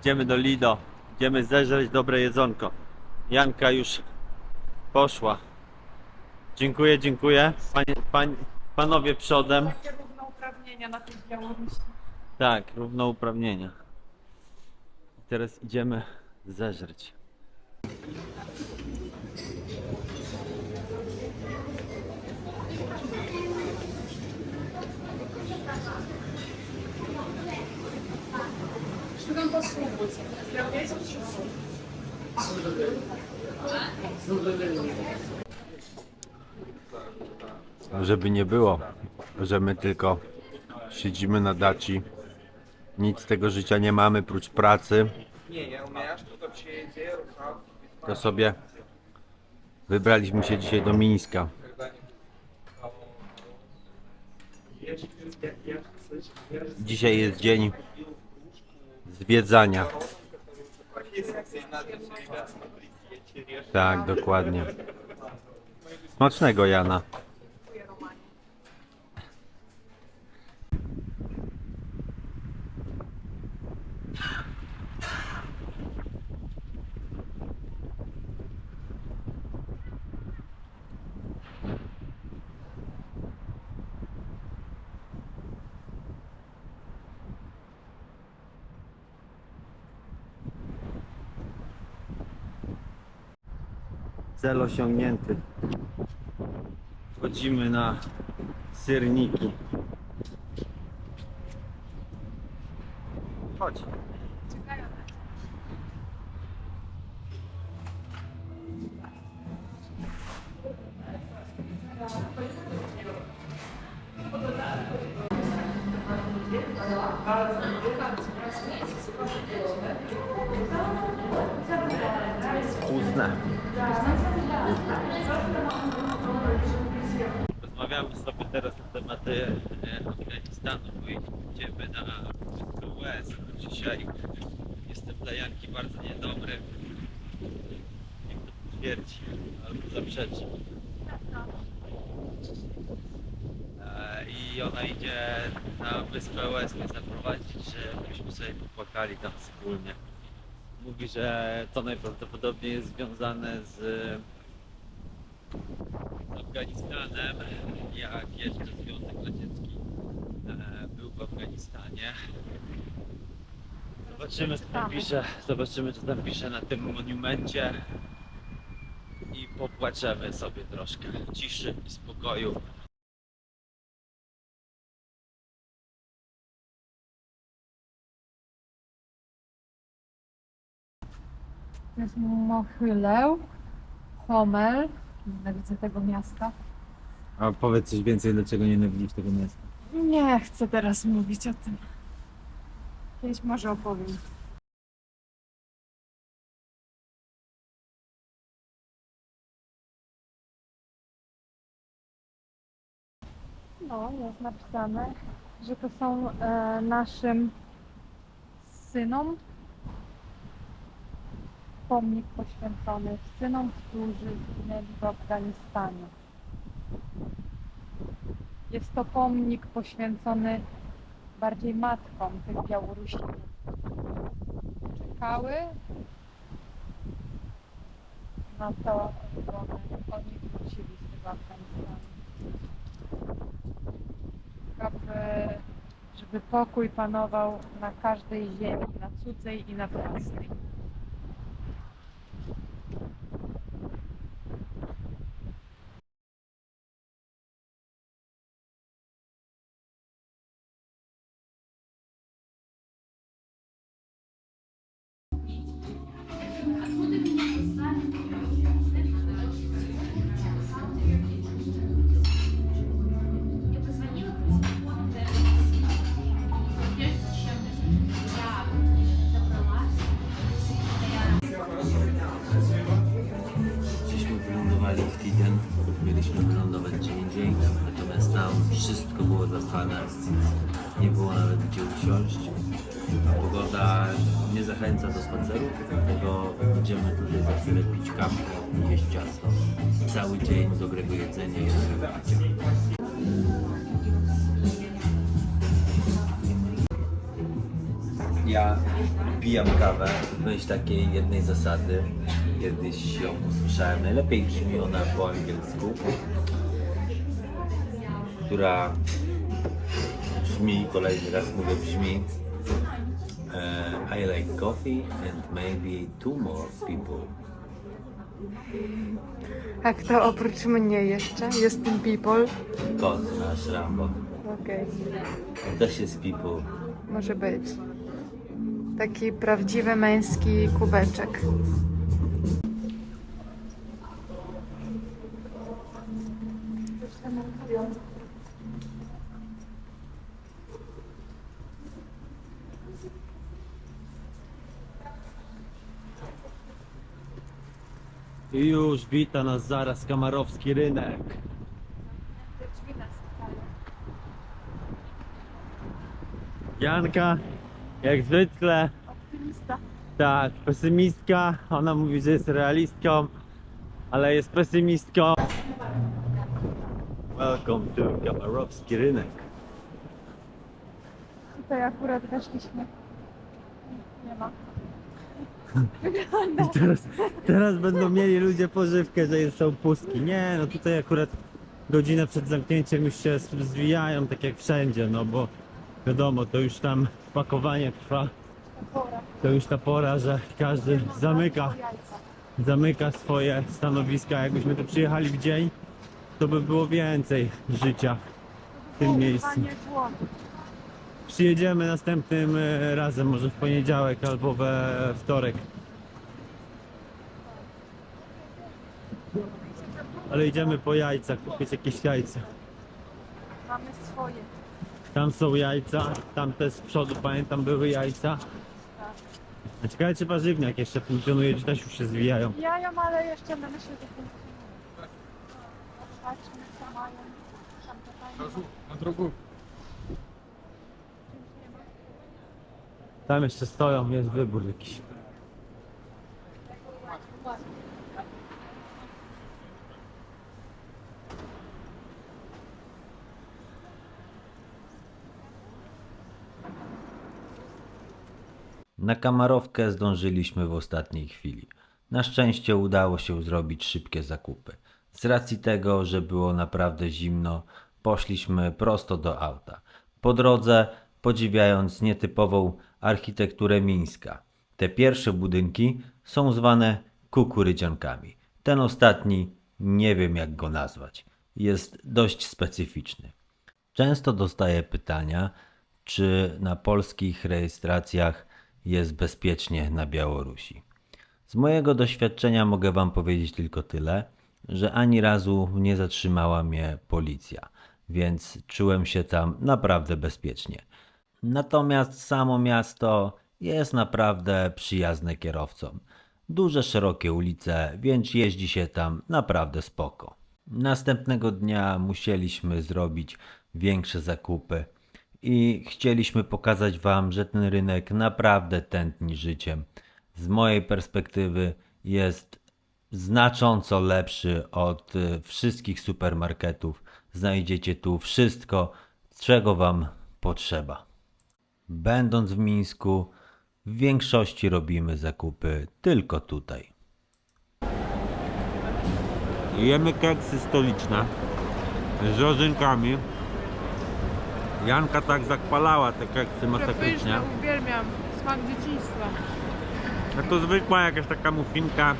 Idziemy do Lido. Idziemy zeżreć dobre jedzonko. Janka już poszła. Dziękuję, dziękuję. Panie, pań, panowie przodem. Takie równouprawnienia na tej Białorusi. Tak, równouprawnienia. Teraz idziemy zeżreć. Przyszedłem posłuchać. Żeby nie było, że my tylko siedzimy na daci, nic z tego życia nie mamy prócz pracy, to sobie wybraliśmy się dzisiaj do Mińska. Dzisiaj jest dzień zwiedzania. Tak, dokładnie. Smacznego Jana. Cel osiągnięty. Wchodzimy na syrniki. Chodź. Rozmawiamy sobie teraz na tematy e, Afganistanu, bo idziemy na US. Dzisiaj jestem dla Janki bardzo niedobry. Niech to potwierdzi albo zaprzeczy. E, I ona idzie na wyspę US mnie zaprowadzić, żebyśmy sobie popłakali tam wspólnie. Mówi, że to najprawdopodobniej jest związane z Afganistanem, jak jeszcze Związek Radziecki e, był w Afganistanie. Zobaczymy co tam pisze, zobaczymy co tam pisze na tym monumencie i popłaczemy sobie troszkę w ciszy i spokoju. To jest Mochyleł, Homel. Nienawidzę tego miasta. A powiedz coś więcej, dlaczego nienawidzisz tego miasta? Nie chcę teraz mówić o tym. Kiedyś może opowiem. No, jest napisane, że to są e, naszym synom pomnik poświęcony synom, którzy zginęli w Afganistanie. Jest to pomnik poświęcony bardziej matkom tych Białorusinów. Czekały na to, one, oni wrócili z tego Afganistanu. Aby, żeby pokój panował na każdej ziemi, na cudzej i na własnej. Żeśmy wylądowali w Tiden, mieliśmy wylądować gdzie indziej, natomiast tam wszystko było zapchane, nie było nawet gdzie usiąść. Pogoda nie zachęca do spacerów, dlatego idziemy tutaj za chwilę pić kawę i jeść ciasto. Cały dzień dobrego jedzenia i dobrego picia. Ja pijam kawę w myśl takiej jednej zasady. Kiedyś ją usłyszałem. Najlepiej brzmi ona po angielsku, która brzmi, kolejny raz mówię brzmi, i like coffee and maybe two more people. A kto oprócz mnie jeszcze? Jest tym people? Kot nasz Rambo. Okej, Też jest people. może być. Taki prawdziwy męski kubeczek. I już wita nas zaraz kamarowski rynek. Janka, jak zwykle, Optymista. tak, pesymistka. Ona mówi, że jest realistką, ale jest pesymistką. Welcome to kamarowski rynek. Tutaj akurat weszliśmy. Nie ma. I teraz, teraz będą mieli ludzie pożywkę, że są pustki. Nie, no tutaj akurat godzinę przed zamknięciem już się zwijają, tak jak wszędzie, no bo wiadomo, to już tam pakowanie trwa, to już ta pora, że każdy zamyka, zamyka swoje stanowiska. Jakbyśmy tu przyjechali w dzień, to by było więcej życia w tym miejscu. Przyjedziemy następnym e, razem, może w poniedziałek albo we wtorek. Ale idziemy po jajca, kupić jakieś jajca. Mamy swoje. Tam są jajca, tam też z przodu pamiętam były jajca. A ciekawe czy warzywniak jeszcze funkcjonuje, czy też już się zwijają. Jaja, ale jeszcze my myślę, że funkcjonuje. Patrzmy, co mają. Tam to fajnie. Na drugą. Tam jeszcze stoją, jest wybór jakiś. Na kamarowkę zdążyliśmy w ostatniej chwili. Na szczęście udało się zrobić szybkie zakupy. Z racji tego, że było naprawdę zimno, poszliśmy prosto do auta. Po drodze podziwiając nietypową architekturę Mińska. Te pierwsze budynki są zwane kukurydziankami. Ten ostatni nie wiem jak go nazwać. Jest dość specyficzny. Często dostaję pytania, czy na polskich rejestracjach jest bezpiecznie na Białorusi. Z mojego doświadczenia mogę Wam powiedzieć tylko tyle, że ani razu nie zatrzymała mnie policja, więc czułem się tam naprawdę bezpiecznie. Natomiast samo miasto jest naprawdę przyjazne kierowcom. Duże, szerokie ulice, więc jeździ się tam naprawdę spoko. Następnego dnia musieliśmy zrobić większe zakupy i chcieliśmy pokazać Wam, że ten rynek naprawdę tętni życiem. Z mojej perspektywy jest znacząco lepszy od y, wszystkich supermarketów. Znajdziecie tu wszystko, czego Wam potrzeba. Będąc w Mińsku, w większości robimy zakupy tylko tutaj. Jemy keksy stoliczne z rodzynkami. Janka tak zakpalała te keksy masakrycznie. uwielbiam. Smak dzieciństwa. No to zwykła jakaś taka muffinka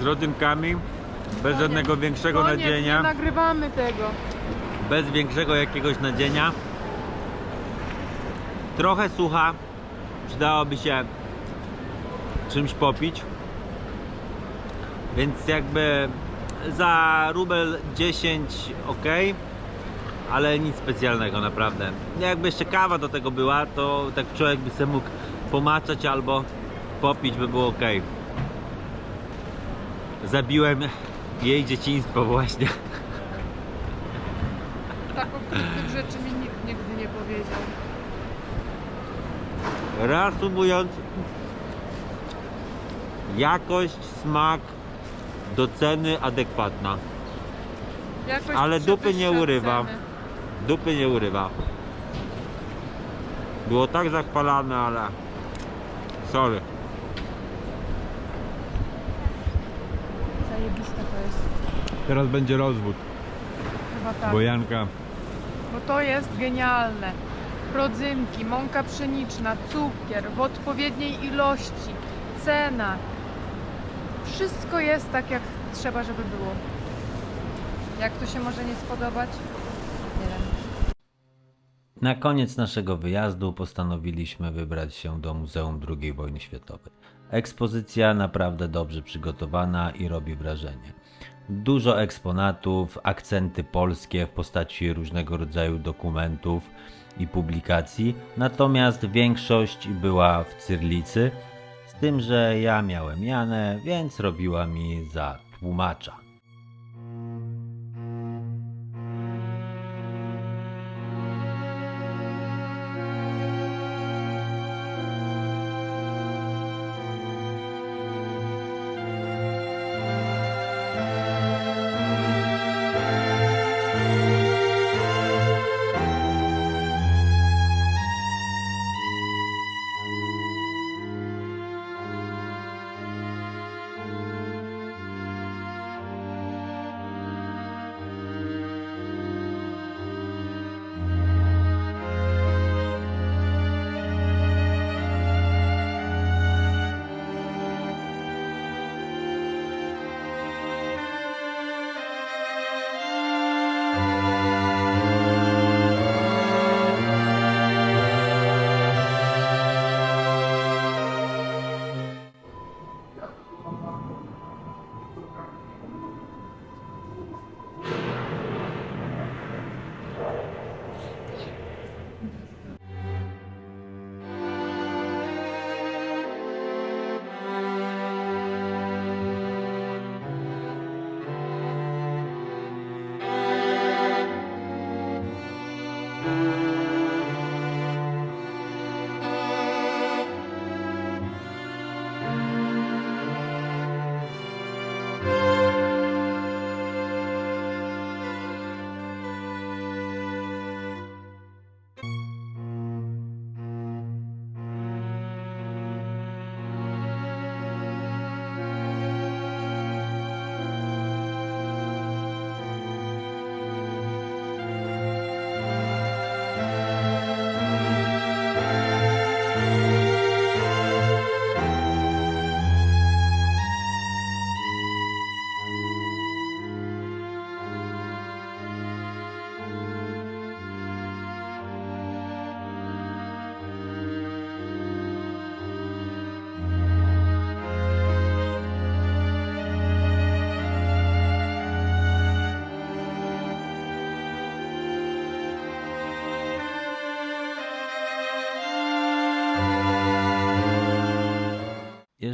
z rodzynkami, bez żadnego większego nadzienia, nie nagrywamy tego. bez większego jakiegoś nadzienia. Trochę sucha, przydałoby się czymś popić. Więc jakby za rubel 10 ok, ale nic specjalnego naprawdę. Jakby jeszcze kawa do tego była, to tak człowiek by sobie mógł pomaczać albo popić by było ok. Zabiłem jej dzieciństwo właśnie. Reasumując, jakość, smak do ceny adekwatna. Jakoś Ale dupy nie urywa. cenę. Dupy nie urywa. Było tak zachwalane, ale sorry. Zajebiste to jest. Teraz będzie rozwód, Chyba tak. bo Janka Bo to jest genialne. Rodzynki, mąka pszeniczna, cukier w odpowiedniej ilości, cena. Wszystko jest tak, jak trzeba, żeby było. Jak to się może nie spodobać? Nie wiem. Na koniec naszego wyjazdu postanowiliśmy wybrać się do Muzeum II Wojny Światowej. Ekspozycja naprawdę dobrze przygotowana i robi wrażenie. Dużo eksponatów, akcenty polskie w postaci różnego rodzaju dokumentów i publikacji, natomiast większość była w cyrlicy, z tym, że ja miałem Janę, więc robiła mi za tłumacza.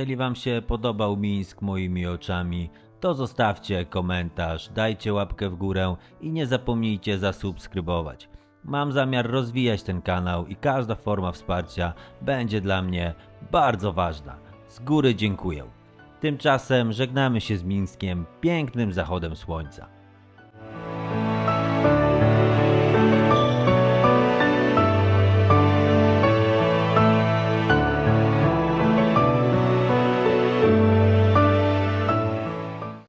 Jeżeli Wam się podobał Mińsk moimi oczami, to zostawcie komentarz, dajcie łapkę w górę i nie zapomnijcie zasubskrybować. Mam zamiar rozwijać ten kanał i każda forma wsparcia będzie dla mnie bardzo ważna. Z góry dziękuję. Tymczasem żegnamy się z Mińskiem pięknym zachodem słońca.